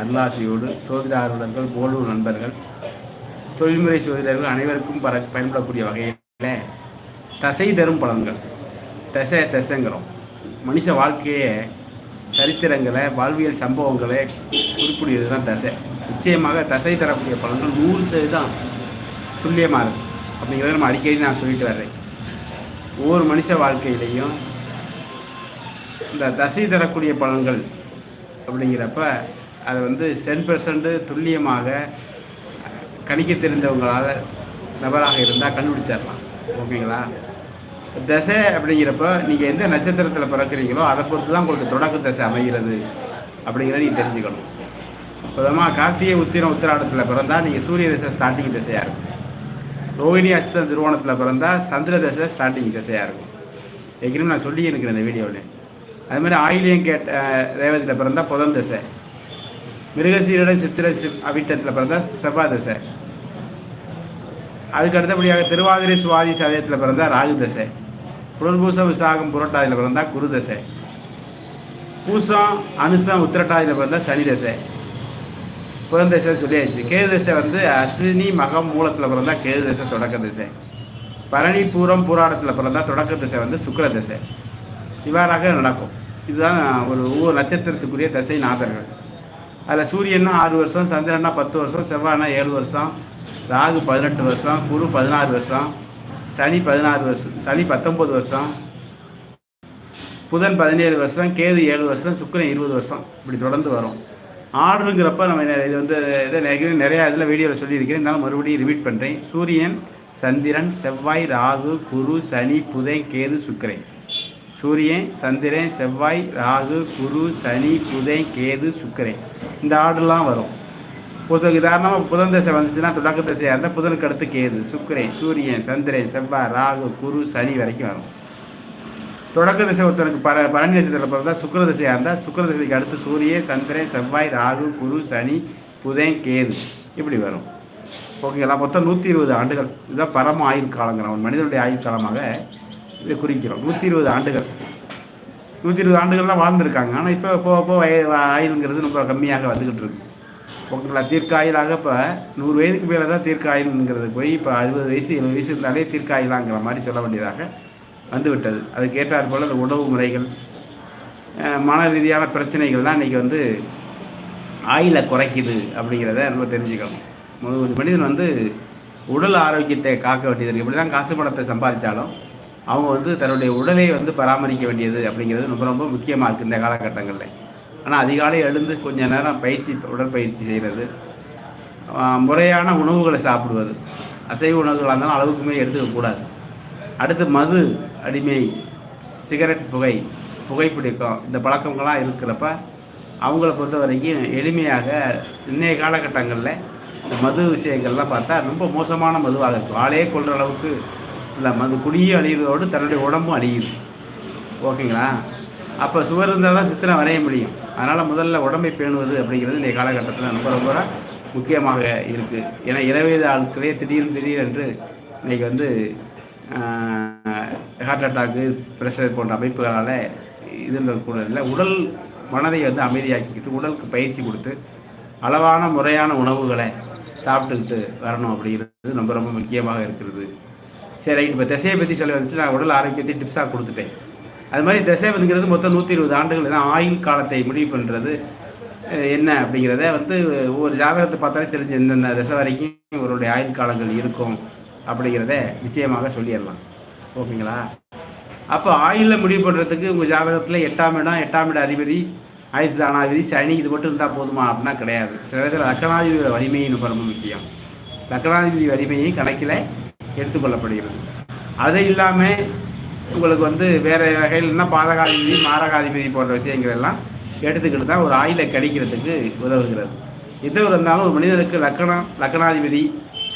அருளாசியோடு சோதிடார்வலர்கள் போலூர் நண்பர்கள் தொழில்முறை சோதிடர்கள் அனைவருக்கும் பர பயன்படக்கூடிய வகையில் தசை தரும் பலன்கள். தசை தசைங்கிறோம். மனுஷ வாழ்க்கையை சரித்திரங்களை வாழ்வியல் சம்பவங்களை குறிப்பிடுவது தான் தசை. நிச்சயமாக தசை தரக்கூடிய பலன்கள் நூறு சதவீதம் துல்லியமாக இருக்கும் அப்படிங்கிறத நம்ம அடிக்கடி நான் சொல்லிட்டு வர்றேன். ஒவ்வொரு மனுஷ வாழ்க்கையிலையும் இந்த தசை தரக்கூடிய பலன்கள் அப்படிங்கிறப்ப அதை வந்து சென் பெர்சன்ட் துல்லியமாக கணிக்க தெரிந்தவங்களால் நபராக இருந்தால் கண்டுபிடிச்சிடலாம். ஓகேங்களா? தசை அப்படிங்கிறப்ப நீங்கள் எந்த நட்சத்திரத்தில் பிறக்கிறீங்களோ அதை பொறுத்து தான் உங்களுக்கு தொடக்க தசை அமைகிறது அப்படிங்கிறத நீங்கள் தெரிஞ்சுக்கணும். பொதுவாக கார்த்திகை உத்திரம் உத்திராடத்தில் பிறந்தால் நீங்கள் சூரிய தசை ஸ்டார்டிங் தசையாக இருக்கும். ரோஹிணி அஸ்தம் திருவோணத்தில் பிறந்தால் சந்திர தசை ஸ்டார்டிங் தசையாக இருக்கும். ஏற்கனவே நான் சொல்லி இருக்கிறேன் இந்த வீடியோவில். அது மாதிரி ஆயிலியம் கேட்ட ரேவதியில் பிறந்தால் புதன் தசை. மிருகசீரட சித்திர அவிட்டத்தில் பிறந்தால் செவ்வாதசை அதுக்கு அடுத்தபடியாக திருவாதிரை சுவாதி சதயத்தில் பிறந்தால் ராகுதசை. புனர்பூசம் விசாகம் புரட்டாதியில் பிறந்தால் குருதசை. பூசம் அனுசம் உத்திரட்டாதியில் பிறந்தால் சனிதசை. தசை தசை சொல்லியாச்சு. கேது தசை வந்து அஸ்வினி மகம் மூலத்தில் பிறந்தால் கேது தசை தொடக்க திசை பரணி பூரம் பூராடத்தில் பிறந்தால் தொடக்க திசை வந்து சுக்கர திசை இவ்வாறாக நடக்கும். இதுதான் ஒரு ஒவ்வொரு நட்சத்திரத்துக்குரிய தசை நாதர்கள் அதில் சூரியன்னா ஆறு வருஷம் சந்திரன்னா பத்து வருஷம் செவ்வாய்னா ஏழு வருஷம் ராகு பதினெட்டு வருஷம் குரு பதினாறு வருஷம் சனி பதினாறு வருஷம் சனி பத்தொம்பது வருஷம் புதன் பதினேழு வருஷம் கேது ஏழு வருஷம் சுக்கரன் இருபது வருஷம். இப்படி தொடர்ந்து வரும். ஆர்டருங்கிறப்ப நம்ம இது வந்து இதை நிறையா இதில் வீடியோவில் சொல்லியிருக்கிறேன். இருந்தாலும் மறுபடியும் ரிப்பீட் பண்ணுறேன் சூரியன் சந்திரன் செவ்வாய் ராகு குரு சனி புதன் கேது சுக்கரன். சூரியன் சந்திரன் செவ்வாய் ராகு குரு சனி புதன் கேது சுக்கரன். இந்த ஆர்டர்லாம் வரும். புதன் உதாரணமாக புதன் தசை வந்துச்சுன்னா தொடக்க தசையாக இருந்தால் புதனுக்கு அடுத்து கேது சுக்கரன் சூரியன் சந்திரன் செவ்வாய் ராகு குரு சனி வரைக்கும் வரும். தொடக்க திசை ஒருத்தனுக்கு பர பரணி நட்சத்திரத்தில் பிறந்தா சுக்கர திசையாக இருந்தால் சுக்கர திசைக்கு அடுத்து சூரியன் சந்திரன் செவ்வாய் ராகு குரு சனி புதன் கேது. இப்படி வரும். ஓகேங்களா? மொத்தம் நூற்றி இருபது ஆண்டுகள். இதுதான் பரம ஆயுள் காலங்கிற ஒரு மனிதனுடைய ஆயுள் காலமாக இதை குறிக்கிறோம் நூற்றி இருபது ஆண்டுகள். நூற்றி இருபது ஆண்டுகள்லாம் வாழ்ந்துருக்காங்க. ஆனால் இப்போ போக போக வய ஆயுளுங்கிறது ரொம்ப கம்மியாக வந்துக்கிட்டு இருக்கு. ஓகேங்களா தீர்க்க ஆயுளாக இப்போ நூறு வயதுக்கு மேலே தான் தீர்க்க ஆயுளுங்கிறது போய் இப்போ அறுபது வயசு எழுபது வயசு இருந்தாலே தீர்க்க ஆயுளாங்கிற மாதிரி சொல்ல வேண்டியதாக வந்துவிட்டது. அதுக்கு ஏற்றாற் போல் அந்த உணவு முறைகள் மன ரீதியான பிரச்சனைகள் தான் இன்றைக்கி வந்து ஆயிலை குறைக்குது அப்படிங்கிறத நம்ம தெரிஞ்சுக்கணும். ஒரு மனிதன் வந்து உடல் ஆரோக்கியத்தை காக்க வேண்டியது இருக்குது இப்படி தான் காசு பணத்தை சம்பாதிச்சாலும் அவங்க வந்து தன்னுடைய உடலை வந்து பராமரிக்க வேண்டியது அப்படிங்கிறது ரொம்ப ரொம்ப முக்கியமாக இருக்குது இந்த காலகட்டங்களில். ஆனால் அதிகாலை எழுந்து கொஞ்ச நேரம் பயிற்சி உடற்பயிற்சி செய்கிறது முறையான உணவுகளை சாப்பிடுவது அசைவ உணவுகளாக இருந்தாலும் அளவுக்கு மேலே எடுத்துக்கக்கூடாது அடுத்து மது அடிமை சிகரெட் புகை புகைப்பிடிக்கும் இந்த பழக்கங்கள்லாம் இருக்கிறப்ப அவங்கள பொறுத்த வரைக்கும் எளிமையாக இன்றைய காலகட்டங்களில் இந்த மது விஷயங்கள்லாம் பார்த்தா ரொம்ப மோசமான மதுவாக இருக்கும். ஆளே கொள்கிற அளவுக்கு இல்லை மது குடியும் அழியிறதோடு தன்னுடைய உடம்பும் அழியுது. ஓகேங்களா? அப்போ சுவர் இருந்தால் தான் சித்திரம் வரைய முடியும். அதனால் முதல்ல உடம்பை பேணுவது அப்படிங்கிறது இந்த காலகட்டத்தில் ரொம்ப ரொம்ப முக்கியமாக இருக்குது ஏன்னா இளவயது ஆட்களே திடீர்னு திடீரென்று இன்றைக்கி வந்து ஹார்ட் அட்டாக்கு ப்ரெஷர் போன்ற அமைப்புகளால் இது கூட இல்லை. உடல் மனதை வந்து அமைதியாக்கிக்கிட்டு உடலுக்கு பயிற்சி கொடுத்து அளவான முறையான உணவுகளை சாப்பிட்டுக்கிட்டு வரணும் அப்படிங்கிறது ரொம்ப ரொம்ப முக்கியமாக இருக்கிறது. சரி ரைட் இப்போ திசையை பற்றி சொல்ல வந்துட்டு நான் உடல் ஆரோக்கியத்தை டிப்ஸாக கொடுத்துட்டேன். அது மாதிரி திசை வந்துங்கிறது மொத்தம் நூற்றி இருபது ஆண்டுகள் தான் ஆயுள் காலத்தை முடிவு பண்ணுறது என்ன அப்படிங்கிறத வந்து ஒவ்வொரு ஜாதகத்தை பார்த்தாலே தெரிஞ்சு இந்தந்த திசை வரைக்கும் இவருடைய ஆயுள் காலங்கள் இருக்கும் அப்படிங்கிறத நிச்சயமாக சொல்லிடலாம். ஓகேங்களா? அப்போ ஆயுளில் முடிவு பண்ணுறதுக்கு உங்கள் ஜாதகத்தில் எட்டாம் இடம் எட்டாம் இட அதிபதி ஆயுஷ் தானாதிபதி சனி இது மட்டும் இருந்தால் போதுமா அப்படின்னா கிடையாது. சில இடத்துல லக்கணாதிபதியோட வலிமையின் ரொம்ப ரொம்ப முக்கியம். லக்கணாதிபதி வலிமையை கணக்கில் எடுத்துக்கொள்ளப்படுகிறது. அது இல்லாமல் உங்களுக்கு வந்து வேறு வகையில்னா பாதகாதிபதி மாரகாதிபதி போன்ற விஷயங்கள் எல்லாம் எடுத்துக்கிட்டு தான் ஒரு ஆயிலை கடிக்கிறதுக்கு உதவுகிறது. எது இருந்தாலும் ஒரு மனிதனுக்கு லக்கணம் லக்கணாதிபதி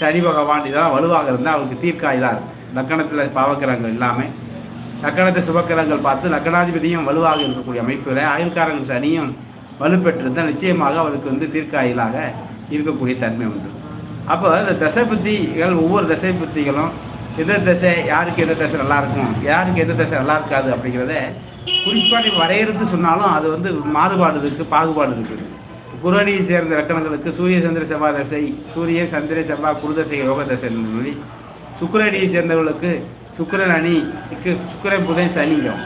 சனி பகவான் இதெல்லாம் வலுவாக இருந்தால் அவருக்கு தீர்க்காயிலாக இருக்கும் லக்கணத்தில் பாவக்கிரகங்கள் இல்லாமல் லக்கணத்தை சுபக்கிரகங்கள் பார்த்து லக்கணாதிபதியும் வலுவாக இருக்கக்கூடிய அமைப்பில் ஆயுள்காரங்கள் சனியும் வலுப்பெற்றிருந்தால் நிச்சயமாக அவருக்கு வந்து தீர்க்காயிலாக இருக்கக்கூடிய தன்மை உண்டு. அப்போ இந்த தசை புத்திகள் ஒவ்வொரு தசை புத்திகளும் எந்த தசை யாருக்கு எந்த தசை நல்லா இருக்கும் யாருக்கு எந்த தசை நல்லா இருக்காது அப்படிங்கிறத குறிப்பாக நீ வரையறுத்து சொன்னாலும் அது வந்து மாறுபாடு இருக்குது பாகுபாடு இருக்குது குருவணியை சேர்ந்த லக்கணங்களுக்கு சூரிய சந்திர செவ்வாய் தசை சூரியன் சந்திர செவ்வாய் குருதசை யோக தசை சொல்லி சுக்கிரணியை சேர்ந்தவர்களுக்கு சுக்கரன் அணிக்கு சுக்கரன் புதை சனிங்கும்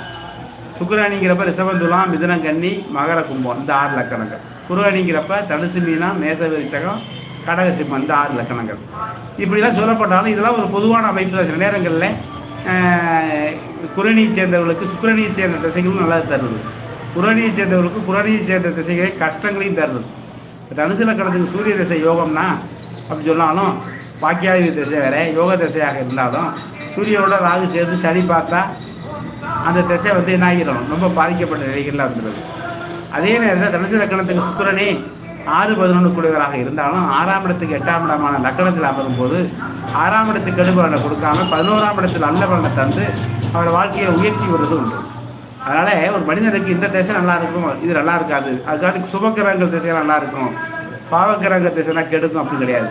சுக்கரணிங்கிறப்ப ரிஷபந்துலாம் மிதுனம் கன்னி மகர கும்பம் இந்த ஆறு லக்கணங்கள். குரு அணிங்கிறப்ப தனுசு மீனா மேச விருச்சகம் கடக வந்து ஆறு லக்கணங்கள் இப்படிலாம் சொல்லப்பட்டாலும் இதெல்லாம் ஒரு பொதுவான அமைப்பு தான். சில நேரங்களில் குரணியை சேர்ந்தவர்களுக்கு சுக்கிரணியை சேர்ந்த திசைகளும் நல்லது தருது. குரணியை சேர்ந்தவர்களுக்கு குரணியை சேர்ந்த திசைகளை கஷ்டங்களையும் தருது. தனுசு லக்கணத்துக்கு சூரிய திசை யோகம்னா அப்படி சொன்னாலும் பாக்கியாதி திசை வேற யோக திசையாக இருந்தாலும் சூரியனோட ராகு சேர்ந்து சனி பார்த்தா அந்த திசை வந்து என்ன ஆகிடும் ரொம்ப பாதிக்கப்பட்ட நிலைகளில் இருந்துருது அதே நேரத்தில் தனுசு லக்கணத்துக்கு சுக்கரனே ஆறு பதினொன்று குழுவராக இருந்தாலும் ஆறாம் இடத்துக்கு எட்டாம் இடமான லக்கணத்தில் அமரும் போது ஆறாம் இடத்துக்கு கெடுபலனை கொடுக்காம பதினோராம் இடத்தில் நல்ல பலனை தந்து அவரை வாழ்க்கையை உயர்த்தி வருவது உண்டு. அதனால் ஒரு மனிதனுக்கு இந்த திசை நல்லா இருக்கும் இது நல்லா இருக்காது. அதுக்காண்டி சுபக்கிரகங்கள் திசை நல்லா இருக்கும். பாவக்கிரகங்கள் திசைனா கெடுக்கும் அப்படி கிடையாது.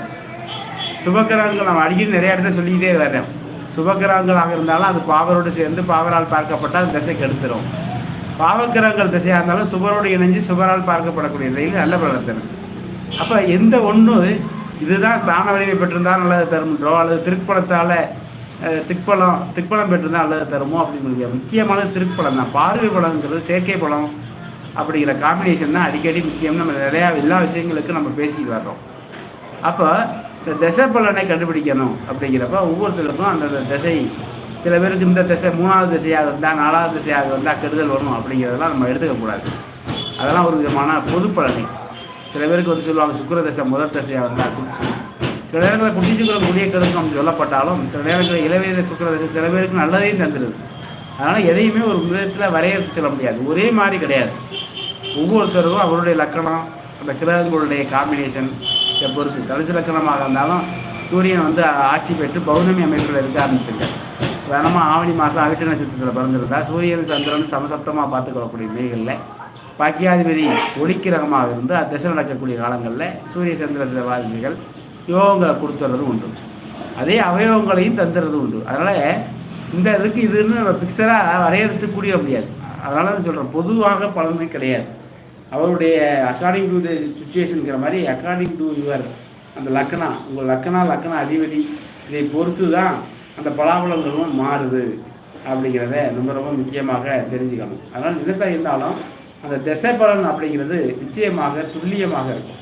சுபக்கிரகங்கள் நம்ம அடிக்கடி நிறைய இடத்துல சொல்லிக்கிட்டே வரேன் சுபக்கிரகங்களாக இருந்தாலும் அது பாவரோடு சேர்ந்து பாவரால் பார்க்கப்பட்டால் அந்த திசை கெடுத்துரும். பாவக்கிரகங்கள் திசையாக இருந்தாலும் சுபரோடு இணைஞ்சு சுபரால் பார்க்கப்படக்கூடிய நிலையில் நல்ல பலனை தரும். அப்போ எந்த ஒன்று இதுதான் ஸ்தான வலிமை பெற்றிருந்தால் நல்லது தரும்ன்றோ அல்லது திருப்பலத்தால் திக்பலம் திக்பலம் பெற்றிருந்தால் நல்லது தருமோ அப்படின்னு முக்கியமானது திருப்பலம் தான். பார்வை பலங்கிறது செயற்கை பலம் அப்படிங்கிற காம்பினேஷன் தான் அடிக்கடி முக்கியம். நம்ம நிறையா எல்லா விஷயங்களுக்கும் நம்ம பேசிக்கிட்டு வர்றோம். அப்போ இந்த திசை பலனை கண்டுபிடிக்கணும் அப்படிங்கிறப்ப ஒவ்வொருத்தருக்கும் அந்த திசை சில பேருக்கு இந்த திசை மூணாவது திசையாக இருந்தால் நாலாவது திசையாக இருந்தால் கெடுதல் வரும். அப்படிங்கிறதெல்லாம் நம்ம எடுத்துக்கக்கூடாது. அதெல்லாம் ஒரு விதமான பொது பலனை சில பேருக்கு வந்து சொல்லுவாங்க சுக்கிர தசை முதல் திசையாக இருந்தால் சில நேரங்களில் குட்டி சுக்கரம் குடிய கெடுக்கும் சொல்லப்பட்டாலும் சில நேரங்களில் இளவேத சுக்கிர தசை சில பேருக்கு நல்லதையும் தந்துடுது. அதனால் எதையுமே ஒரு விதத்தில் வரையறுத்து சொல்ல முடியாது. ஒரே மாதிரி கிடையாது. ஒவ்வொருத்தருக்கும் அவருடைய லக்கணம் அந்த கிரகங்களுடைய காம்பினேஷன் பொறுத்து. தனுசு லக்கணமாக இருந்தாலும் சூரியன் வந்து ஆட்சி பெற்று பௌர்ணமி அமைப்பில் இருக்க ஆரம்பிச்சிருக்காரு. வேணமாக ஆவணி மாதம் அவிட்ட நட்சத்திரத்தில் பிறந்திருந்தா சூரியன் சந்திரன் சமசப்தமாக பார்த்துக்கொள்ளக்கூடிய நிலைகளில் பாக்கியாதிபதி ஒளிக்கிரகமாக இருந்து அத்திசை நடக்கக்கூடிய காலங்களில் சூரிய சந்திர தேவாதிபதிகள் யோகங்களை கொடுத்துறதும் உண்டு. அதே அவயோகங்களையும் தந்துடுறதும் உண்டு. அதனால் இந்த இதுக்கு இதுன்னு நம்ம பிக்சராக வரையறுத்து கூடிய முடியாது. அதனால நான் சொல்கிறேன் பொதுவாக பலனுமே கிடையாது. அவருடைய அக்கார்டிங் டு த சுச்சுவேஷனுங்கிற மாதிரி அக்கார்டிங் டு யுவர் அந்த லக்கணா உங்கள் லக்கணா லக்கணா அதிபதி இதை பொறுத்து தான் அந்த பலாபலங்களும் மாறுது அப்படிங்கிறத ரொம்ப ரொம்ப முக்கியமாக தெரிஞ்சுக்கணும். அதனால் நினைத்தா இருந்தாலும் அந்த திசை பலன் அப்படிங்கிறது நிச்சயமாக துல்லியமாக இருக்கும்.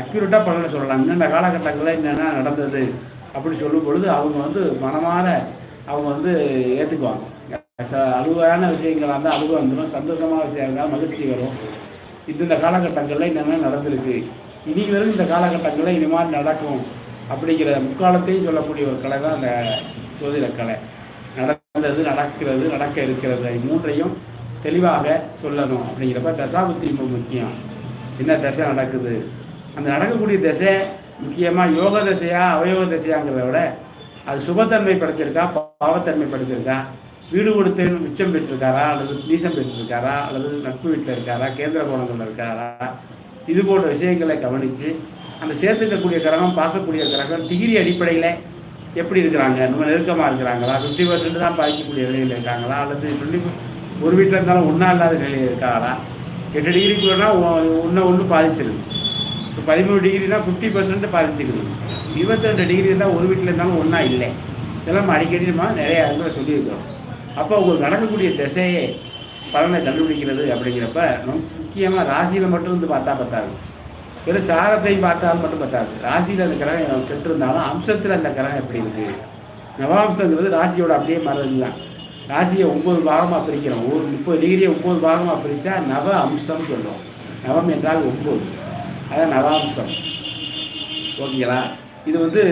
அக்யூரேட்டாக பலனை சொல்லலாம். இன்னென்ன காலகட்டங்களில் என்னென்ன நடந்தது அப்படி சொல்லும் பொழுது அவங்க வந்து மனமாற அவங்க வந்து ஏற்றுக்குவாங்க ச அழுவான விஷயங்களாக இருந்தால் அழுவ வந்துடும் சந்தோஷமான விஷயம் இருந்தால் மகிழ்ச்சி வரும். இந்தந்த காலகட்டங்களில் என்னென்ன நடந்திருக்கு? இனி வரும் இந்த காலகட்டங்களில் இனி மாதிரி நடக்கும். அப்படிங்கிற முக்காலத்தையும் சொல்லக்கூடிய ஒரு கலை தான் அந்த சோதிட கலை. நடந்தது நடக்கிறது நடக்க இருக்கிறது. மூன்றையும் தெளிவாக சொல்லணும் அப்படிங்கிறப்ப தசாபுத்தி ரொம்ப முக்கியம். என்ன தசை நடக்குது? அந்த நடக்கக்கூடிய தசை முக்கியமாக யோக தசையா அவயோக தசையாங்கிறத விட அது சுபத்தன்மை படைச்சிருக்கா? பாவத்தன்மை படைச்சிருக்கா? வீடு கொடுத்து மிச்சம் பெற்றிருக்காரா? அல்லது நீசம் பெற்றிருக்காரா? அல்லது நட்பு வீட்டில் இருக்காரா? கேந்திர கோணங்களில் இருக்காரா? இது போன்ற விஷயங்களை கவனித்து அந்த சேர்த்துக்கக்கூடிய கிரகம் பார்க்கக்கூடிய கிரகம் டிகிரி அடிப்படையில் எப்படி இருக்கிறாங்க? ரொம்ப நெருக்கமாக இருக்கிறாங்களா? ஃபிஃப்டி பர்சன்ட் தான் பாதிக்கக்கூடிய நிலையில் இருக்காங்களா? அல்லது டுவெண்ட்டி ஒரு வீட்டில் இருந்தாலும் ஒன்றா இல்லாத நிலையில் இருக்காங்களா? எட்டு டிகிரிக்குள்ளனா ஒன்று ஒன்று பாதிச்சிருது. இப்போ பதிமூணு டிகிரினா ஃபிஃப்டி பர்சன்ட் பாதிச்சிருக்குது இருபத்தெண்டு டிகிரி இருந்தால் ஒரு வீட்டில் இருந்தாலும் ஒன்றா இல்லை. இதெல்லாம் நம்ம அடிக்கடி நம்ம நிறைய இடத்துல சொல்லியிருக்கிறோம். அப்போ உங்களுக்கு நடக்கக்கூடிய திசையே பலனை கண்டுபிடிக்கிறது அப்படிங்கிறப்ப முக்கியமாக ராசியில் மட்டும் வந்து பார்த்தா பத்தாது. வெறும் சாரத்தை பார்த்தாலும் மட்டும் பத்தாது. ராசியில் அந்த கிரகம் கெட்டிருந்தாலும் அம்சத்தில் அந்த கிரகம் எப்படி இருக்குது நவாம்சங்கிறது ராசியோட அப்படியே மறந்து தான் ராசியை ஒம்பது பாகமாக பிரிக்கிறோம். ஒரு முப்பது டிகிரியை ஒம்பது பாகமாக பிரித்தா நவ அம்சம் சொல்லுவோம் நவம் என்றால் ஒம்பது அதான் நவாம்சம். ஓகேங்களா? இது வந்து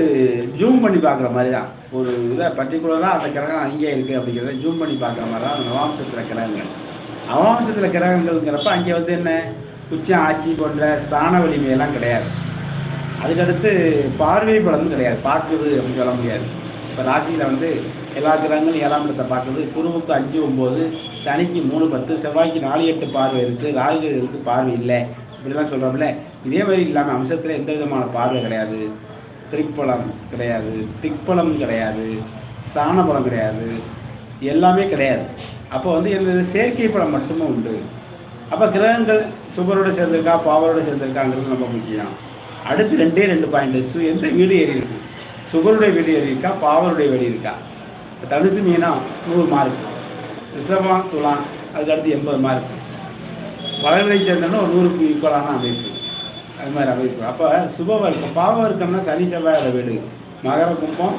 ஜூம் பண்ணி பார்க்குற மாதிரி தான் ஒரு இதை பர்டிகுலராக அந்த கிரகம் அங்கே இருக்குது அப்படிங்கிறத ஜூம் பண்ணி பார்க்குற மாதிரி தான் நவாம்சத்தில் கிரகங்கள். நவாம்சத்தில் கிரகங்கள்ங்கிறப்ப அங்கே வந்து என்ன? உச்சம் ஆட்சி போன்ற ஸ்தான வலிமையெல்லாம் கிடையாது. அதுக்கடுத்து பார்வை பலனும் கிடையாது. பார்க்குது அப்படின்னு சொல்ல முடியாது. இப்போ ராசியில் வந்து எல்லா கிரகங்களும் ஏழாம் இடத்தை பார்க்குது. குருவுக்கு அஞ்சு ஒம்பது சனிக்கு மூணு பத்து செவ்வாய்க்கு நாலு எட்டு பார்வை இருக்குது ராகு இருக்குது பார்வை இல்லை. இப்படிலாம் சொல்கிறோம்ல இதே மாதிரி இல்லாமல் அம்சத்தில் எந்த விதமான பார்வை கிடையாது. திரிப்பலம் கிடையாது. திக்பலம் கிடையாது. ஸ்தானபலம் கிடையாது. எல்லாமே கிடையாது. அப்போ வந்து இந்த செயற்கை பலம் மட்டுமே உண்டு. அப்போ கிரகங்கள் சுபரோட சேர்ந்திருக்கா பாவரோட சேர்ந்திருக்காங்கிறது ரொம்ப முக்கியம். அடுத்து ரெண்டே ரெண்டு பாயிண்ட் சு எந்த வீடு ஏறி இருக்கு? சுகருடைய வீடு ஏறி இருக்கா பாவருடைய வீடு இருக்கா? இப்போ தனுசு மீனா நூறு மார்க் ரிஷபம் துலாம் அதுக்கடுத்து எண்பது மார்க் வளர்களை சேர்ந்தோன்னா ஒரு நூறுக்கு ஈக்குவலான அமைப்பு. அது மாதிரி அமைப்பு. அப்போ சுபவர்க்கம் பாவவர்க்கம்னா சனி செவ்வாயோட வீடு. மகர கும்பம்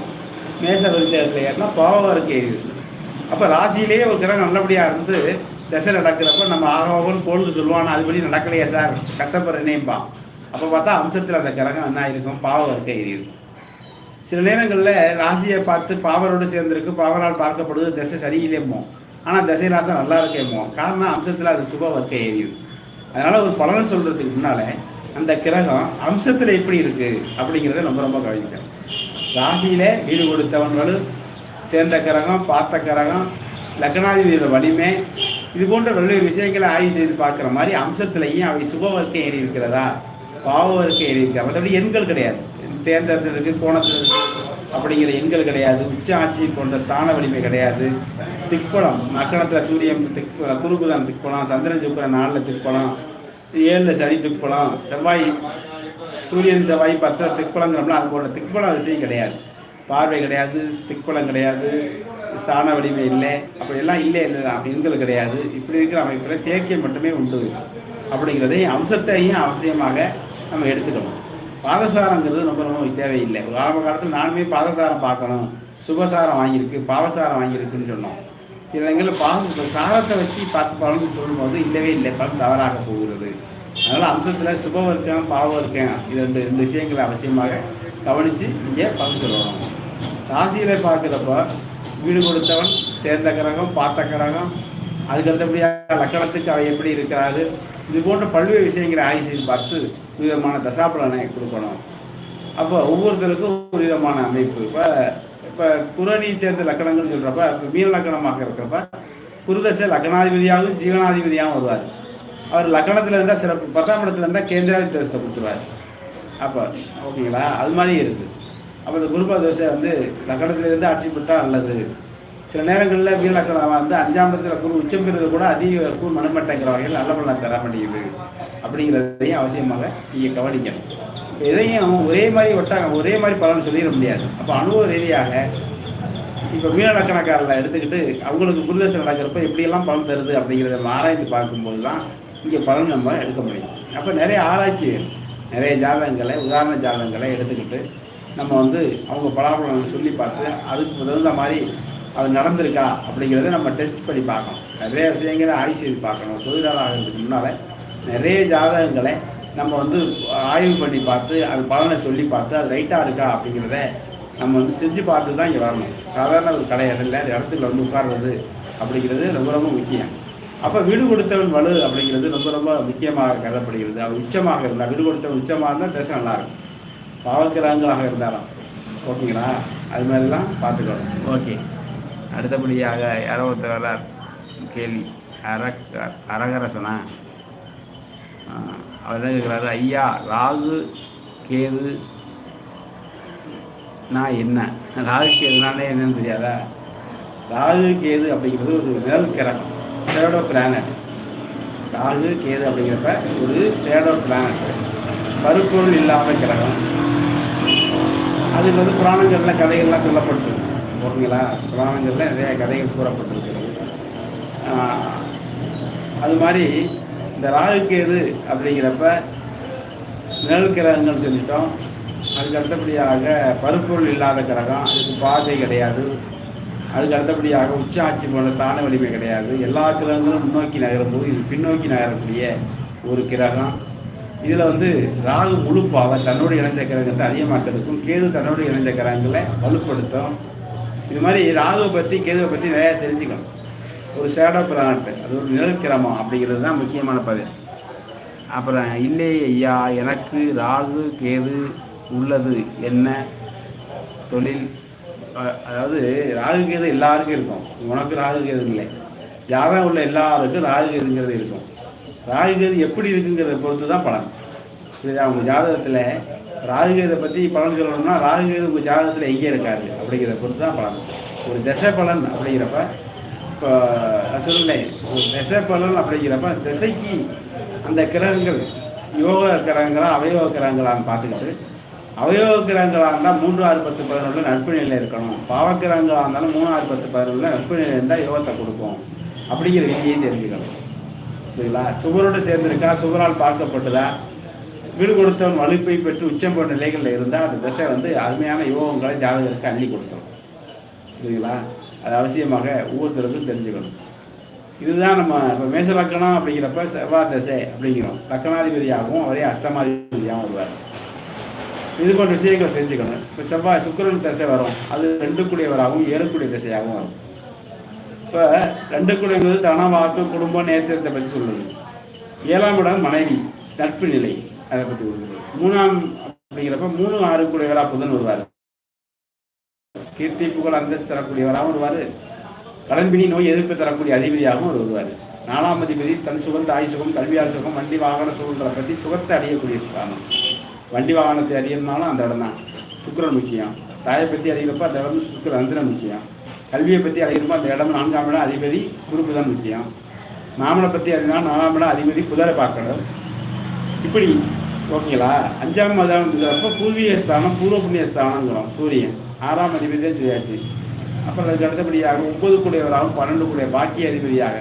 மேச விருச்சத்தில் ஏறினா பாவவர்க்கம் ஏறி ஏறிடுது அப்போ ராசியிலேயே ஒரு கிரகம் நல்லபடியாக இருந்து திசை நடக்கிறப்ப நம்ம ஆகவன் போல்னு சொல்லுவான் அதுபடி நடக்கலையே சார். கஷ்டப்படுறேனேம்பா. அப்போ பார்த்தா அம்சத்தில் அந்த கிரகம் என்ன இருக்கும் பாவ வர்க்கை இருக்கும் சில நேரங்களில் ராசியை பார்த்து பாவரோடு சேர்ந்திருக்கு. பாவரால் பார்க்கப்படுது திசை சரியில்லைமோ? ஆனால் திசை ராசம் நல்லா இருக்கேமோ? காரணம் அம்சத்தில் அது சுப வர்க்க ஏரியுது அதனால் ஒரு பலன் சொல்கிறதுக்கு முன்னால் அந்த கிரகம் அம்சத்தில் எப்படி இருக்குது அப்படிங்கிறத ரொம்ப ரொம்ப கவனிக்கிறேன் ராசியிலே வீடு கொடுத்தவன் சேர்ந்த கிரகம் பார்த்த கிரகம் லக்னாதிபதியோட வலிமை இது போன்ற பல்வேறு விஷயங்களை ஆய்வு செய்து பார்க்குற மாதிரி அம்சத்திலையும் அவை சுப வர்க்கம் ஏறி இருக்கிறதா? பாவ வர்க்கம் ஏறி இருக்கிறா மற்றபடி எண்கள் கிடையாது. தேர்ந்தெடுத்ததுக்கு கோணத்தில் அப்படிங்கிற எண்கள் கிடையாது. உச்ச ஆட்சி போன்ற ஸ்தான வலிமை கிடையாது. திக்பலம் மக்கணத்தில் சூரியன் திக் குறுக்குதான் திக்பலம் சந்திரன் சுக்கரன் நாளில் திக்பலம் ஏழில் சனி திக்பலம் செவ்வாய் சூரியன் செவ்வாய் பத்து திக்பலங்கிறோம்னா அது போன்ற திக்பலம் விஷயம் கிடையாது. பார்வை கிடையாது திக்பலம் கிடையாது. ஸ்தான வலிமை இல்லை அப்படியெல்லாம் இல்லை இல்லை அப்படிங்கிறது கிடையாது. இப்படி இருக்கிற அமைப்பில் செயற்கை மட்டுமே உண்டு அப்படிங்கிறதையும் அம்சத்தையும் அவசியமாக நம்ம எடுத்துக்கணும். பாதசாரங்கிறது ரொம்ப ரொம்ப தேவையில்லை. ஒரு ஆரம்ப காலத்தில் நானுமே பாதசாரம் பார்க்கணும் சுபசாரம் வாங்கியிருக்கு பாவசாரம் வாங்கியிருக்குன்னு சொன்னோம். சில இடங்களில் பாவம் சாரத்தை வச்சு பார்த்து பலன் சொல்லும்போது இல்லவே இல்லை பலன் தவறாக போகிறது. அதனால் அம்சத்தில் சுப இருக்கேன் பாவம் இருக்கேன் இது ரெண்டு ரெண்டு விஷயங்களை அவசியமாக கவனித்து இங்கே பலன் சொல்லணும். ராசியில் பார்க்குறப்ப வீடு கொடுத்தவன் சேர்ந்த கிரகம் பார்த்த கிரகம் அதுக்கு அடுத்தபடியாக லக்கணத்துக்கு அவன் எப்படி இருக்கிறாரு? இது போன்ற பல்வேறு விஷயங்களை ஆய்வு பார்த்து விதமான தசாபலனை கொடுக்கணும். அப்போ ஒவ்வொருத்தருக்கும் ஒரு விதமான அமைப்பு. இப்போ இப்போ குரணி சேர்ந்த லக்கணங்கள்னு சொல்கிறப்ப இப்போ மீன லக்கணமாக இருக்கிறப்ப குருதசை லக்கணாதிபதியாகவும் ஜீவனாதிபதியாகவும் வருவார். அவர் லக்கணத்தில் இருந்தால் சிறப்பு பத்தாம் இடத்துல இருந்தால் கேந்திராதிபதி கொடுத்துருவார். அப்போ ஓகேங்களா? அது மாதிரி இருக்குது அப்போ இந்த குருபா தோசை வந்து லக்கணத்திலிருந்து ஆட்சி பெற்றால் நல்லது. சில நேரங்களில் மீன வந்து அஞ்சாம் இடத்துல குரு உச்சம் பெறுறது கூட அதிக குரு மனமட்டைங்கிற வகையில் நல்ல பலன் தர மாட்டேங்குது. அப்படிங்கிறதையும் அவசியமாக நீங்கள் கவனிக்கணும். எதையும் ஒரே மாதிரி ஒட்டாங்க ஒரே மாதிரி பலன் சொல்லிட முடியாது. அப்போ அனுபவ ரீதியாக இப்போ மீன எடுத்துக்கிட்டு அவங்களுக்கு குருதசை நடக்கிறப்ப எப்படியெல்லாம் பலன் தருது அப்படிங்கிறத நம்ம ஆராய்ந்து பார்க்கும்போது தான் இங்கே பலன் நம்ம எடுக்க முடியும். அப்போ நிறைய ஆராய்ச்சி நிறைய ஜாதகங்களை உதாரண ஜாதகங்களை எடுத்துக்கிட்டு நம்ம வந்து அவங்க பலாபலங்களை சொல்லி பார்த்து அதுக்கு தகுந்த மாதிரி அது நடந்திருக்கா அப்படிங்கிறத நம்ம டெஸ்ட் பண்ணி பார்க்கணும். நிறைய விஷயங்களை ஆய்வு செய்து பார்க்கணும். தொழிலாளர் ஆகிறதுக்கு முன்னால் நிறைய ஜாதகங்களை நம்ம வந்து ஆய்வு பண்ணி பார்த்து அது பலனை சொல்லி பார்த்து அது ரைட்டாக இருக்கா அப்படிங்கிறத நம்ம வந்து செஞ்சு பார்த்து தான் இங்கே வரணும். சாதாரண ஒரு கடை இடத்துல அந்த இடத்துல வந்து உட்கார்றது அப்படிங்கிறது ரொம்ப ரொம்ப முக்கியம். அப்போ வீடு கொடுத்தவன் வலு அப்படிங்கிறது ரொம்ப ரொம்ப முக்கியமாக கருதப்படுகிறது. அவர் உச்சமாக இருந்தால் வீடு கொடுத்தவன் உச்சமாக இருந்தால் தேசம் நல்லாயிருக்கும் இருக்கும் பாவக்கிரகங்களாக இருந்தாலும். ஓகேங்களா? அது மாதிரிலாம் பார்த்துக்கணும். ஓகே. அடுத்தபடியாக யாரோ ஒருத்தர் வர்றார். கேள்வி. அரக்க அரகரசனா? அவர் என்ன கேட்குறாரு? ஐயா ராகு கேது நான் என்ன? ராகு கேதுனாலே என்னன்னு தெரியாதா? ராகு கேது அப்படிங்கிறது ஒரு நிழல் கிரகம். ஷேடோ பிளானட் ராகு கேது அப்படிங்கிறப்ப ஒரு ஷேடோ பிளானட் பருப்பொருள் இல்லாமல் கிரகம். அதுக்கு வந்து புராணங்களில் கதைகள்லாம் சொல்லப்பட்டிருக்கு. ஓகேங்களா? புராணங்களில் நிறைய கதைகள் கூறப்பட்டிருக்கிறது அது மாதிரி இந்த ராகுக்கேது அப்படிங்கிறப்ப நிழல் கிரகங்கள் சொல்லிட்டோம். அதுக்கு அடுத்தபடியாக பருப்பொருள் இல்லாத கிரகம் அதுக்கு பாதை கிடையாது. அதுக்கு அடுத்தபடியாக உச்ச ஆட்சி போன்ற தான வலிமை கிடையாது. எல்லா கிரகங்களும் முன்னோக்கி நகரும்போது இது பின்னோக்கி நகரக்கூடிய ஒரு கிரகம். இதில் வந்து ராகு முழு பாவை தன்னோடு இணைந்த கிரகத்தை அதிகமாக்கிறதுக்கும் கேது தன்னோடு இணைந்த கிரகங்களை வலுப்படுத்தும். இது மாதிரி ராகுவை பற்றி கேதுவை பற்றி நிறையா தெரிஞ்சுக்கணும். ஒரு சேடோ பிளானட் அது ஒரு நிழல் கிரமம் அப்படிங்கிறது தான் முக்கியமான பதில். அப்புறம் இல்லை ஐயா எனக்கு ராகு கேது உள்ளது என்ன? தொழில் அதாவது ராகு கேது எல்லாருக்கும் இருக்கும். உனக்கு ராகு கேது இல்லை. ஜாதகம் உள்ள எல்லாருக்கும் ராகு கேதுங்கிறது இருக்கும். ராகு கேது எப்படி இருக்குங்கிறத பொறுத்து தான் பலன். சரியா உங்கள் ஜாதகத்தில் ராகுகேதை பற்றி பலன் சொல்லணும்னா ராகுகேது உங்கள் ஜாதகத்தில் எங்கே இருக்காரு அப்படிங்கிறத பொறுத்து தான் பலன். ஒரு திசை பலன் அப்படிங்கிறப்ப இப்போ நான் சொல்லேன் திசை பலன் அப்படிங்கிறப்ப திசைக்கு அந்த கிரகங்கள் யோக கிரகங்களா அவயோக கிரகங்களான்னு பார்த்துக்கிட்டு அவயோக கிரகங்களாக இருந்தால் மூன்று ஆறு பத்து பதினொன்றில் நட்பு நிலையில் இருக்கணும். பாவக்கிரகங்களாக இருந்தாலும் மூணு ஆறு பத்து பதினொன்றில் நட்பு நிலையில் இருந்தால் யோகத்தை கொடுக்கும் அப்படிங்கிற விஷயம் தெரிஞ்சுக்கணும். சரிங்களா சுவரோடு சேர்ந்துருக்கா? சுவரால் பார்க்கப்பட்டதா? வீடு கொடுத்தவன் வலுப்பை பெற்று உச்சம் போன்ற நிலைகளில் இருந்தால் அந்த திசை வந்து அருமையான யோகங்களை ஜாதகருக்கு அள்ளி கொடுத்துரும். சரிங்களா அது அவசியமாக ஒவ்வொருத்தருக்கும் தெரிஞ்சுக்கணும். இதுதான் நம்ம இப்போ மேச லக்கணம் அப்படிங்கிறப்ப செவ்வாய் திசை அப்படிங்கிறோம். லக்கணாதிபதியாகவும் அவரே அஷ்டமாதிபதியாகவும் வருவார். இது போன்ற விஷயங்களை தெரிஞ்சுக்கணும். இப்போ செவ்வாய் சுக்கிரன் திசை வரும். அது ரெண்டு கூடியவராகவும் திசையாகவும் வரும். இப்போ ரெண்டு தன வாக்கு குடும்பம் நேத்திரத்தை பற்றி சொல்லுது. ஏழாம் இடம் மனைவி நட்பு நிலை. அதை பற்றி சொல்லுது மூணாம் அப்படிங்கிறப்ப மூணு ஆறு கூடியவராக புதன் வருவார். கீர்த்தி புகழ் அந்தஸ்து தரக்கூடியவராகவும் வருவார். கடன்பிணி நோய் எதிர்ப்பு தரக்கூடிய அதிபதியாகவும் அவர் வருவார். நாலாம் அதிபதி தன் சுகந்த ஆய் சுகம் கல்வியால் சுகம் வண்டி வாகன சுகங்களை பற்றி சுகத்தை அடையக்கூடிய காரணம் வண்டி வாகனத்தை அறியணும்னாலும் அந்த இடம் தான். சுக்கரன் முக்கியம். தாயை பற்றி அறிகிறப்ப அந்த இடம் சுக்கரன் அந்திரன் முக்கியம். கல்வியை பற்றி அறிகிறப்ப அந்த இடம் நான்காம் இடம் அதிபதி குறுப்பு தான் முக்கியம். நாமளை பற்றி அறிந்தால் நாலாம் இடம் அதிபதி புதரை பார்க்கணும். இப்படி ஓகேங்களா? அஞ்சாம் மதம் அப்போ பூர்வீக ஸ்தானம் பூர்வ புண்ணிய ஸ்தானங்கிறோம் சூரியன். ஆறாம் அதிபதியே சொல்லியாச்சு அப்புறம் அதுக்கு அடுத்தபடியாக ஒன்பது கூடியவராகவும் பன்னெண்டு கூடிய பாக்கிய அதிபதியாக.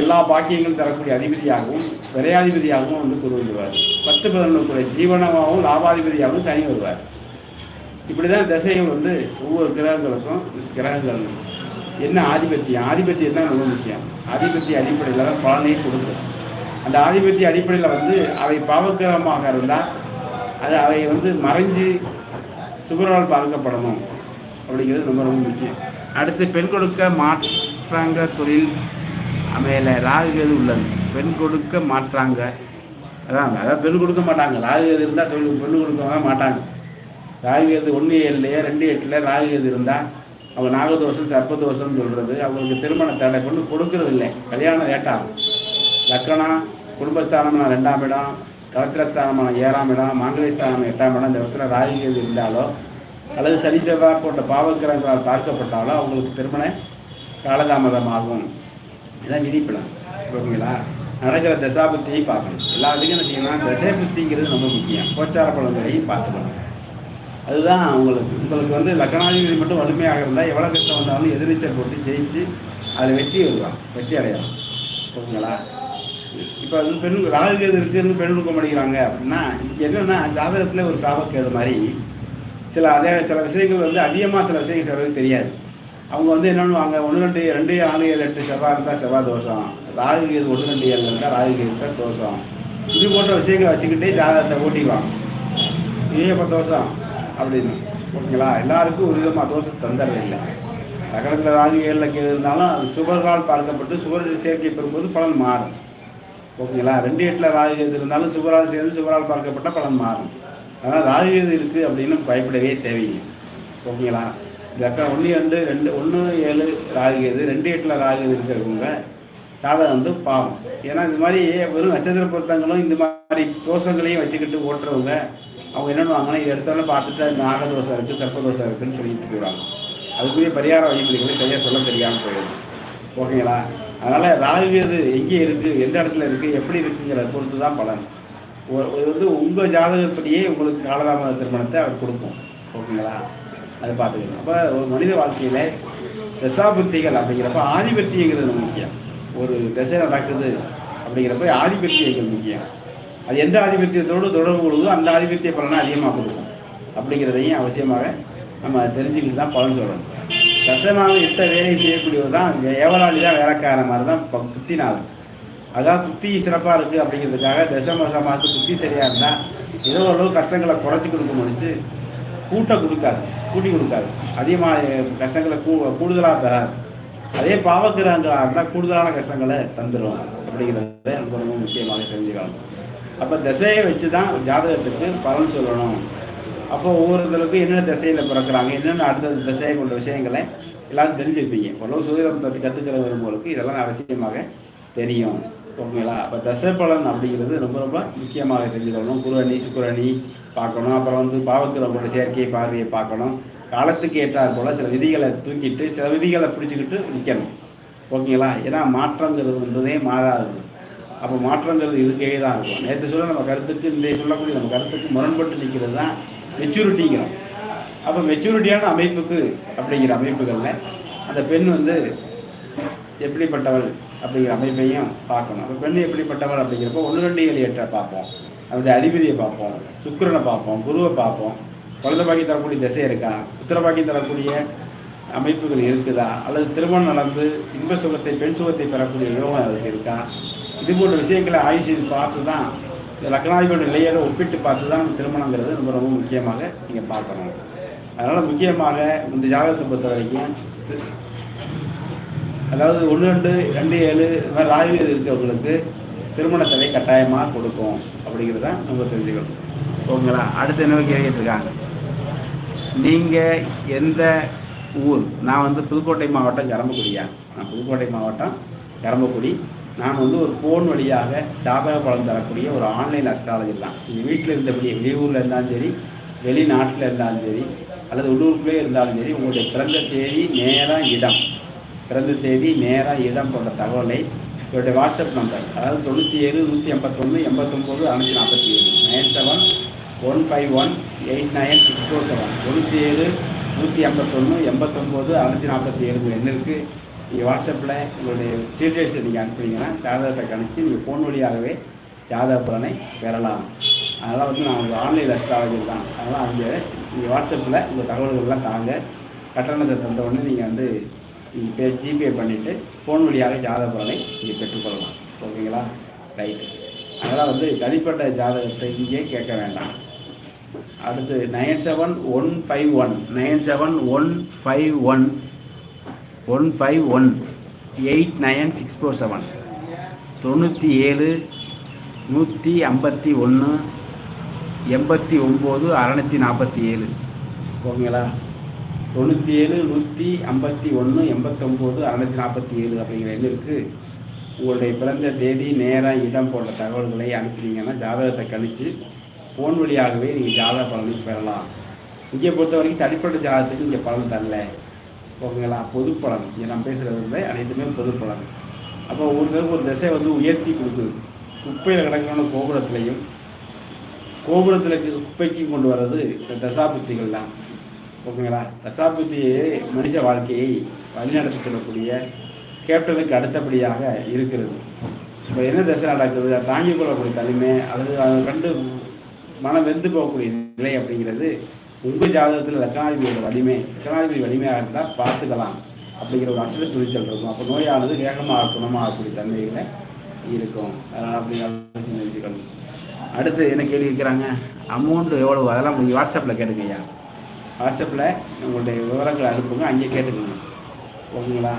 எல்லா பாக்கியங்களும் தரக்கூடிய அதிபதியாகவும் விரையாதிபதியாகவும் வந்து குரு வருவார் பத்து பதினொன்று கூடிய ஜீவனமாகவும் லாபாதிபதியாகவும் சனி வருவார். இப்படி தான் திசைகள் வந்து ஒவ்வொரு கிரகங்களுக்கும் கிரகங்கள். என்ன ஆதிபத்தியம்? ஆதிபத்தியம் தான் ரொம்ப முக்கியம். ஆதிபத்திய அடிப்படையில் தான் பலனையும் கொடுக்கும். அந்த ஆதிபத்திய அடிப்படையில் வந்து அவை பாவக்கிரகமாக இருந்தால் அது அவை வந்து மறைஞ்சு சுகரால் பார்க்கப்படணும் அப்படிங்கிறது ரொம்ப ரொம்ப முக்கியம். அடுத்து பெண் கொடுக்க மாற்றாங்க தொழில் அமையல ராகுகேது உள்ளது. பெண் கொடுக்க மாற்றாங்க. அதான் அதாவது பெண் கொடுக்க மாட்டாங்க. ராகுகேது இருந்தால் தொழில் பெண் கொடுக்க மாட்டாங்க. ராகுகேது ஒன்று ஏழுலையே ரெண்டு எட்டில் ராகுகேது இருந்தால் அவங்க நாகதோஷம் சர்ப்பதோஷம்னு சொல்கிறது அவங்களுக்கு திருமண தடை கொண்டு கொடுக்கறது இல்லை கல்யாணம் லேட்டாகும் லக்கணம் குடும்பஸ்தானமான ரெண்டாம் இடம் கலத்திரஸ்தானமான ஏழாம் இடம் மாங்கலிஸ்தானம் எட்டாம் இடம். இந்த இடத்துல ராகுகேது இருந்தாலோ அல்லது சனி செவ்வாய் போன்ற பாவக்கிரகங்களால் பார்க்கப்பட்டாலோ அவங்களுக்கு திருமண காலதாமதமாகும். இதான் விதிப்பிடம் ஓகேங்களா நடக்கிற தசாபுத்தியை பார்க்கணும். எல்லாத்துக்கும் என்ன செய்யணும் தசைபுத்திங்கிறது ரொம்ப முக்கியம். கோச்சார பலன்களையும் பார்த்துக்கணும். அதுதான் உங்களுக்கு. உங்களுக்கு வந்து லக்னாதிபதி மட்டும் வலிமையாக இருந்தால் எவ்வளோ கஷ்டம் வந்தாலும் எதிர்நீச்சல் போட்டு ஜெயிச்சு அதில் வெற்றி வருவான். வெற்றி அடையலாம் ஓகேங்களா இப்போ வந்து பெண் ராகுகேது இருக்குன்னு பெண் கொடுக்க மாட்டேங்கிறாங்க அப்படின்னா என்னென்னா ஜாதகத்தில் ஒரு சாபக்கேது மாதிரி சில அதே சில விஷயங்கள் வந்து அதிகமாக சில விஷயங்கள் சிலருக்கு தெரியாது. அவங்க வந்து என்னென்னு வாங்க ஒன்று ரெண்டு ரெண்டு ஆறு ஏழு எட்டு செவ்வாய் இருந்தால் செவ்வாய் தோஷம். ராகு கேது ஒன்று ரெண்டு ஏழு இருந்தால் ராகு கேது தான் தோஷம். இது போன்ற விஷயங்களை வச்சுக்கிட்டே ஜாதகத்தை ஓட்டிக்குவாங்க. இதே தோஷம்? அப்படின்னு. ஓகேங்களா? எல்லாருக்கும் ஒரு விதமாக தோஷம் தந்துடுறது இல்லை. நகரத்தில் ராகு ஏழில் கேது இருந்தாலும் அது சுபர்களால் பார்க்கப்பட்டு சுவர் சேர்க்கை பெறும்போது பலன் மாறும். ஓகேங்களா? ரெண்டு எட்டில் ராகு இருந்தாலும் சுபரால் சேர்ந்து சுபரால் பார்க்கப்பட்ட பலன் மாறும். அதனால் ராகு இருக்குது அப்படின்னு பயப்படவே தேவையில்லை. ஓகேங்களா? இந்த ஒன்று ரெண்டு ரெண்டு ஒன்று ஏழு ராகுகேது ரெண்டு எட்டில் ராகுகேது இருக்கிறவங்க சாதகம் வந்து பாவம். ஏன்னா இது மாதிரி வெறும் நட்சத்திர பொருத்தங்களும் இந்த மாதிரி தோஷங்களையும் வச்சுக்கிட்டு ஓட்டுறவங்க அவங்க என்ன பண்ணுவாங்கன்னா இது எடுத்தாலும் பார்த்துட்டு இந்த நாக தோசை இருக்குது சர்ப்ப தோசை இருக்குன்னு சொல்லிட்டு போயிடுவாங்க. அதுக்குரிய பரிகார வழிமுறைகளை சரியாக சொல்ல தெரியாமல் போயிடுது. ஓகேங்களா? அதனால் ராகுகிறது எங்கே இருக்குது எந்த இடத்துல இருக்குது எப்படி இருக்குங்கிறத பொறுத்து தான் பலன். ஒரு இது வந்து உங்கள் ஜாதகப்படியே உங்களுக்கு காலதாமத திருமணத்தை அவர் கொடுக்கும் ஓகேங்களா? அதை பார்த்துக்கணும். அப்போ ஒரு மனித வாழ்க்கையில் தசாபுத்திகள் அப்படிங்கிறப்ப ஆதிபத்தியங்கிறது ரொம்ப முக்கியம். ஒரு திசை நடக்குது அப்படிங்கிறப்ப ஆதிபத்தியங்கள் முக்கியம். அது எந்த ஆதிபத்தியத்தோடு தொடர்பு கொள்ளுதோ அந்த ஆதிபத்திய பலனை அதிகமாக கொடுக்கும். அப்படிங்கிறதையும் அவசியமாக நம்ம தெரிஞ்சுக்கிட்டு தான் பலன் சொல்லணும். தசனாக இட்ட வேலையை செய்யக்கூடியவர் தான் ஏவலாளி தான் வேலைக்கார மாதிரி தான் ப- புத்திநாதன் அதான் புத்தி சிறப்பாக இருக்குது அப்படிங்கிறதுக்காக தசமசமாக்கு புத்தி சரியாக இருந்தால் ஏதோ ஓரளவு கஷ்டங்களை குறைச்சி கொடுக்க முடிச்சு கூட்ட கொடுக்காது கூட்டி கொடுக்காது. அதிகமாக கஷ்டங்களை கூ கூடுதலாக தராது. அதே பாவக்கிரகங்களாக இருந்தால் கூடுதலான கஷ்டங்களை தந்துடும் அப்படிங்கிறத எனக்கு ரொம்ப முக்கியமாக தெரிஞ்சுக்கலாம் அப்போ திசையை வச்சு தான் ஜாதகத்துக்கு பலன் சொல்லணும். அப்போ ஒவ்வொருத்தருக்கும் என்னென்ன திசையில் பிறக்கிறாங்க என்னென்ன அடுத்த திசையை கொண்ட விஷயங்களை எல்லாரும் தெரிஞ்சிருப்பீங்க ஓரளவு சுதந்திரம் பற்றி கற்றுக்கிற வரும்போது இதெல்லாம் அவசியமாக தெரியும். ஓகேங்களா? அப்போ தசை பலன் அப்படிங்கிறது ரொம்ப ரொம்ப முக்கியமாக தெரிஞ்சுக்கணும். குருவணி சுக்குரணி பார்க்கணும். அப்புறம் வந்து பாவக்கிறவங்களோட செயற்கை பார்வையை பார்க்கணும். காலத்துக்கு ஏற்றாற் போல் சில விதிகளை தூக்கிட்டு சில விதிகளை பிடிச்சிக்கிட்டு நிற்கணும் ஓகேங்களா? ஏன்னா மாற்றங்கிறது வந்ததே மாறாது. அப்போ மாற்றங்கிறது இதுக்கே தான் இருக்கும். நேற்று சொல்ல நம்ம கருத்துக்கு இன்றைய சொல்லக்கூடிய நம்ம கருத்துக்கு முரண்பட்டு நிற்கிறது தான் மெச்சூரிட்டிங்கிறோம் அப்போ மெச்சூரிட்டியான அமைப்புக்கு அப்படிங்கிற அமைப்புகளில் அந்த பெண் வந்து எப்படிப்பட்டவள் அப்படிங்கிற அமைப்பையும் பார்க்கணும். அப்போ பெண் எப்படிப்பட்டவள் அப்படிங்கிறப்போ ஒன்று ரெண்டு ஏழு எட்டை பார்ப்போம். அவருடைய அதிபதியை பார்ப்போம். சுக்கிரனை பார்ப்போம். குருவை பார்ப்போம். குழந்தை பாக்கி தரக்கூடிய திசை இருக்கா? புத்திர பாக்கி தரக்கூடிய அமைப்புகள் இருக்குதா? அல்லது திருமணம் நடந்து இன்ப சுகத்தை பெண் சுகத்தை பெறக்கூடிய யோகம் அதுக்கு இருக்கா? இது போன்ற விஷயங்களை ஆய்வு செய்து பார்த்து தான் லக்னாதிபதியோட நிலையோட ஒப்பிட்டு பார்த்து தான் திருமணங்கிறது ரொம்ப ரொம்ப முக்கியமாக நீங்கள் பார்க்கணும். அதனால் முக்கியமாக இந்த ஜாதகத்தை பொறுத்த வரைக்கும் அதாவது ஒன்று ரெண்டு ரெண்டு ஏழு இந்த மாதிரி ராகு இருக்கிறவங்களுக்கு திருமண தடை கட்டாயமாக கொடுக்கும் அப்படிங்கிறத நம்ம தெரிஞ்சுக்கணும். ஓகேங்களா? அடுத்து என்ன கேட்டுருக்காங்க? இருக்காங்க நீங்கள் எந்த ஊர்? நான் வந்து புதுக்கோட்டை மாவட்டம் கரம்பக்குடியா? நான் புதுக்கோட்டை மாவட்டம் கரம்பக்குடி. நான் வந்து ஒரு ஃபோன் வழியாக ஜாதக பலம் தரக்கூடிய ஒரு ஆன்லைன் அஸ்ட்ராலஜி தான். நீங்கள் வீட்டில் இருந்தபடி வெளியூரில் இருந்தாலும் சரி வெளிநாட்டில் இருந்தாலும் சரி அல்லது உள்ளூருக்குள்ளே இருந்தாலும் சரி உங்களுடைய பிறந்த தேதி நேராக இடம். பிறந்த தேதி நேராக இடம் போன்ற தகவலை என்னுடைய வாட்ஸ்அப் நம்பர் அதாவது தொண்ணூற்றி ஏழு நூற்றி எண்பத்தொன்று எண்பத்தொம்போது அறுநூற்றி நாற்பத்தி ஏழு nine seven one five one eight nine six four seven தொண்ணூற்றி ஏழு நூற்றி எண்பத்தொன்று எண்பத்தொம்போது அறுநூற்றி நாற்பத்தி ஏழு எண்ணிற்கு நீங்கள் வாட்ஸ்அப்பில் உங்களுடைய டீட்டெயில்ஸை நீங்கள் அனுப்புனீங்கன்னா ஜாதகத்தை கணிச்சு நீங்கள் ஃபோன் வழியாகவே ஜாதக பலனை பெறலாம். அதனால் வந்து நான் உங்களுக்கு ஆன்லைன் அஸ்ட்ராலஜி தான். அதனால் அங்கே நீங்கள் வாட்ஸ்அப்பில் உங்கள் தகவல்கள்லாம் தாங்க. கட்டணத்தை தந்த உடனே நீங்கள் வந்து நீங்கள் பே ஜிபே பண்ணிவிட்டு ஃபோன் வழியாக ஜாதக பலனை நீங்கள் பெற்றுக்கொள்ளலாம். ஓகேங்களா? ரைட்டு அதனால் வந்து தனிப்பட்ட ஜாதகத்தை இங்கே கேட்க வேண்டாம். அடுத்து nine seven one five one nine seven one five one one five one eight nine six four seven தொண்ணூற்றி ஏழு நூற்றி ஐம்பத்தி ஒன்று எண்பத்தி ஒம்பது அறநூற்றி நாற்பத்தி ஏழு ஓகேங்களா? தொண்ணூற்றி ஏழு நூற்றி ஐம்பத்தி ஒன்று எண்பத்தொம்போது அறநூற்றி நாற்பத்தி ஏழு அப்படிங்கிற எண்ணிற்கு உங்களுடைய பிறந்த தேதி நேரம் இடம் போன்ற தகவல்களை அனுப்பினீங்கன்னா ஜாதகத்தை கழித்து ஃபோன் வழியாகவே நீங்கள் ஜாதக பலனை பெறலாம். இங்கே பொறுத்த வரைக்கும் தனிப்பட்ட ஜாதகத்துக்கு இங்கே பலன் தரல. ஓகேங்களா? பொது இங்கே நான் பேசுகிறது வந்து அனைத்துமே பொது அப்போ ஒருத்தருக்கு ஒரு திசை வந்து உயர்த்தி கொடுக்குது. குப்பையில் கிடக்கான கோபுரத்துலையும் கோபுரத்தில் குப்பைக்கு கொண்டு வர்றது இந்த தசாபுத்திகள் தான் ஓகேங்களா? தசாபுத்தியே மனுஷ வாழ்க்கையை வழிநடத்தி செல்லக்கூடிய கேப்டனுக்கு அடுத்தபடியாக இருக்கிறது. இப்போ என்ன திசை நடக்குது? அதை தாங்கிக் கொள்ளக்கூடிய தனிமை அல்லது அதை கண்டு மனம் வெந்து போகக்கூடிய நிலை அப்படிங்கிறது உங்கள் ஜாதகத்தில் லக்னாதிபதியோட வலிமை லக்னாதிபதி வலிமையாக இருந்தால் பார்த்துக்கலாம். அப்படிங்கிற ஒரு அசல துணிச்சல் இருக்கும். அப்போ நோயானது வேகமாக குணமாகக்கூடிய தன்மைகளை இருக்கும். அதனால் அப்படிங்கிற தெரிஞ்சுக்கணும் அடுத்து என்ன கேள்வி இருக்கிறாங்க அமௌண்ட்டு எவ்வளோ அதெல்லாம் நீங்கள் வாட்ஸ்அப்பில் கேட்டுங்க ஐயா. வாட்ஸ்அப்பில் உங்களுடைய விவரங்களை அனுப்புங்க. அங்கேயே கேட்டுக்கோங்க. ஓகேங்களா?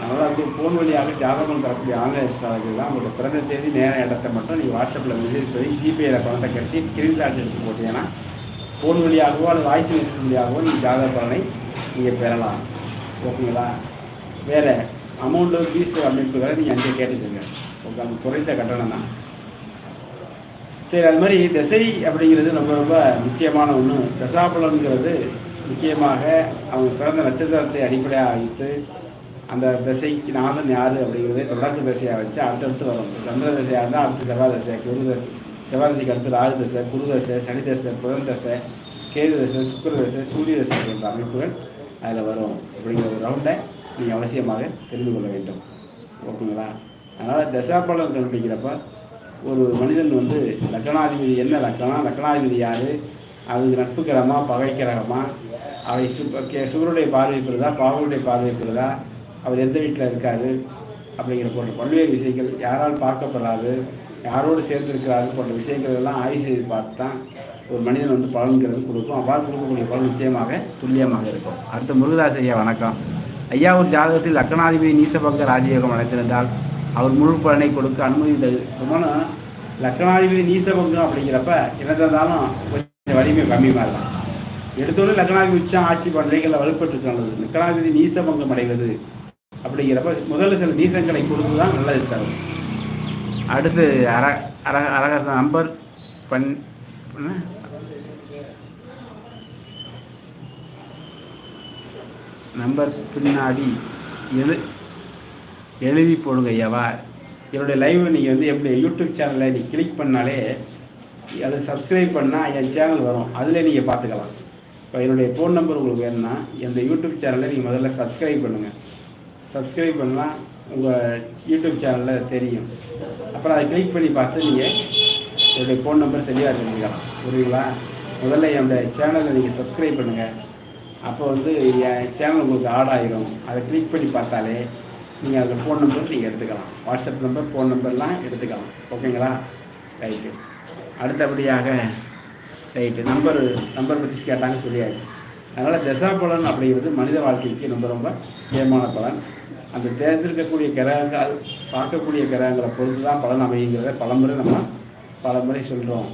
அதனால் வந்து ஃபோன் வழியாக ஜாதகம் தரக்கூடிய ஆன்லைன் அஸ்ட்ராலஜி தான் உங்களுடைய பிறந்த தேதி நேர இடத்தை மட்டும் நீங்கள் வாட்ஸ்அப்பில் மெசேஜ் பண்ணி ஜிபேயில் பணத்தை கட்டி ஸ்க்ரீன்ஷாட் எடுத்து போட்டீங்கன்னா ஃபோன் வழியாகவோ அல்லது வாய்ஸ் மெசேஜ் வழியாகவோ நீங்கள் ஜாதக பலனை நீங்கள் பெறலாம். ஓகேங்களா வேறு அமௌண்ட்டு ஃபீஸ் அமைப்புகளை நீங்கள் அங்கே கேட்டுக்கோங்க ஓகே அந்த குறைந்த கட்டணம் தான். சரி அது மாதிரி திசை அப்படிங்கிறது ரொம்ப ரொம்ப முக்கியமான ஒன்று தசாபலன்கிறது முக்கியமாக அவங்க பிறந்த நட்சத்திரத்தை அடிப்படையாக வைத்து அந்த திசைக்கு நாதன் யார் அப்படிங்கிறத தொடர்ந்து திசையாக வச்சு அடுத்தடுத்து வரும். சந்திர திசையாக இருந்தால் அடுத்து செவ்வாய் திசையாக குரு தசை. செவ்வாய் திசைக்கு அடுத்து தசை குரு தசை சனி தசை புதன் தசை கேது தசை சுக்கர தசை சூரிய தசை போன்ற அமைப்புகள் அதில் வரும். அப்படிங்கிற ஒரு ரவுண்டை நீங்கள் அவசியமாக தெரிந்து கொள்ள வேண்டும். ஓகேங்களா? அதனால் தசாபலன் கண்டுபிடிக்கிறப்ப ஒரு மனிதன் வந்து லக்னாதிபதி என்ன லக்கணம் லக்னாதிபதி யார்? அது நட்பு கிரகமா பகை கிரகமா அவை சு கே சுவருடைய பார்வை பெறுதா? பாவனுடைய பார்வை பெறுதா? அவர் எந்த வீட்டில் இருக்காரு? அப்படிங்கிற போன்ற பல்வேறு விஷயங்கள் யாரால் பார்க்கப்படாது? யாரோடு சேர்ந்து இருக்கிறார்கள் போன்ற விஷயங்கள் எல்லாம் ஆய்வு செய்து பார்த்து தான் ஒரு மனிதன் வந்து பலன்கிறது கொடுக்கும். அவ்வாறு கொடுக்கக்கூடிய பலன் நிச்சயமாக துல்லியமாக இருக்கும். அடுத்த முருகதாஸ் ஐயா வணக்கம். ஐயா ஒரு ஜாதகத்தில் லக்னாதிபதி நீசபங்க ராஜயோகம் அடைந்திருந்தால் அவர் முழு பலனை கொடுக்க அனுமதி தருமானா லக்னாதிபதி நீசபங்கம் அப்படிங்கிறப்ப என்னதாலும் கொஞ்சம் வலிமை கம்மியமாக இருக்கும். எடுத்தோடனே லக்னாதிபதி உச்சம் ஆட்சி நிலைகளில் வலுப்பட்டுருக்கானது லக்னாதிபதி நீசபங்கம் அடைவது அப்படிங்கிறப்ப முதல்ல சில நீசங்களை கொடுத்து தான் நல்லது தரும். அடுத்து அர அர அரகச நம்பர் பண் நம்பர் பின்னாடி எழு எழுதி போடுங்க ஐயாவா என்னுடைய லைவ் நீங்கள் வந்து எப்படி யூடியூப் சேனலில் நீ கிளிக் பண்ணாலே அதை சப்ஸ்கிரைப் பண்ணால் என் சேனல் வரும். அதில் நீங்கள் பார்த்துக்கலாம். இப்போ என்னுடைய ஃபோன் நம்பர் உங்களுக்கு வேணும்னா இந்த யூடியூப் சேனலை நீங்கள் முதல்ல சப்ஸ்கிரைப் பண்ணுங்கள் சப்ஸ்கிரைப் பண்ணலாம். உங்கள் யூடியூப் சேனலில் தெரியும். அப்புறம் அதை கிளிக் பண்ணி பார்த்து நீங்கள் என்னுடைய ஃபோன் நம்பர் தெளிவாக தெரிஞ்சுக்கலாம். புரியுங்களா முதல்ல என்னுடைய சேனலை நீங்கள் சப்ஸ்கிரைப் பண்ணுங்கள் அப்போ வந்து என் சேனல் உங்களுக்கு ஆட் ஆகிரும் அதை கிளிக் பண்ணி பார்த்தாலே நீங்கள் அதில் ஃபோன் நம்பர் நீங்கள் எடுத்துக்கலாம். வாட்ஸ்அப் நம்பர் ஃபோன் நம்பர்லாம் எடுத்துக்கலாம். ஓகேங்களா? ரைட்டு அடுத்தபடியாக ரைட்டு நம்பர் நம்பர் பற்றி கேட்டாங்க சொல்லியாச்சு. அதனால் தசா பலன் அப்படிங்கிறது மனித வாழ்க்கைக்கு ரொம்ப ரொம்ப முக்கியமான பலன். அந்த தேர்ந்தெடுக்கக்கூடிய கிரகங்கள் பார்க்கக்கூடிய கிரகங்களை பொறுத்து தான் பலன் அமையுங்கிறத பலமுறை நம்ம பலமுறை சொல்கிறோம்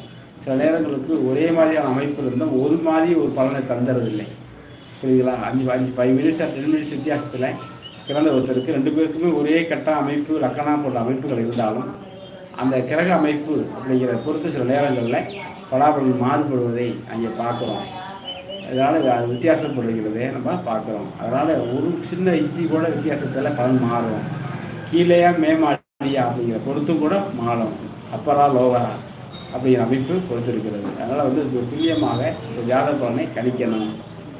சில நேரங்களுக்கு ஒரே மாதிரியான அமைப்பு இருந்தால் ஒரு மாதிரி ஒரு பலனை தந்துறதில்லை. புரியுதுங்களா? அஞ்சு அஞ்சு ஃபைவ் மினிட்ஸ் டென் மினிட்ஸ் வித்தியாசத்தில் பிறந்த ஒருத்தருக்கு ரெண்டு பேருக்குமே ஒரே கட்ட அமைப்பு லக்கணா போன்ற அமைப்புகள் இருந்தாலும் அந்த கிரக அமைப்பு அப்படிங்கிற பொறுத்து சில நேரங்களில் பலாபலன் மாறுபடுவதை அங்கே பார்க்குறோம். அதனால் அது வித்தியாசப்படுகிறதை நம்ம பார்க்குறோம். அதனால் ஒரு சின்ன இஞ்சி கூட வித்தியாசத்தில் பலன் மாறும். கீழேயா மேமாடியா அப்படிங்கிற பொருத்தும் கூட மாறும். அப்பரா லோவரா அப்படிங்கிற அமைப்பு கொடுத்துருக்கிறது அதனால் வந்து ஒரு துல்லியமாக இந்த ஜாதக பலனை கணிக்கணும்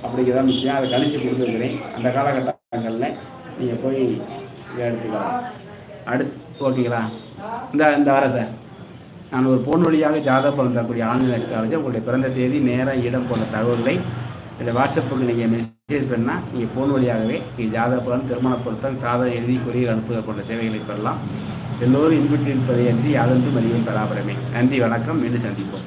அப்படிங்கிறத முக்கியம். அதை கணிச்சு கொடுத்துருக்கிறேன். அந்த காலகட்டங்களில் நீங்கள் போய் எடுத்துக்கலாம். அடுத்து ஓகேங்களா இந்த இந்த வர சார். நான் ஒரு ஃபோன் வழியாக ஜாதக பலன் தரக்கூடிய ஆன்லைன் அஸ்ட்ராலஜி உங்களுடைய பிறந்த தேதி நேரம் இடம் போன்ற தகவல்களை இல்லை வாட்ஸ்அப்புக்கு நீங்கள் மெசேஜ் பண்ணால் நீங்கள் ஃபோன் வழியாகவே நீங்கள் ஜாதக பலன் திருமண பொருத்தம் சாதகம் எழுதி கொரியர் அனுப்புதல் போன்ற சேவைகளை பெறலாம். எல்லோரும் இன்புற்றிருப்பதை அன்றி யாதொன்றும் மதியம் பெறாபரமே நன்றி வணக்கம். மீண்டும் சந்திப்போம்.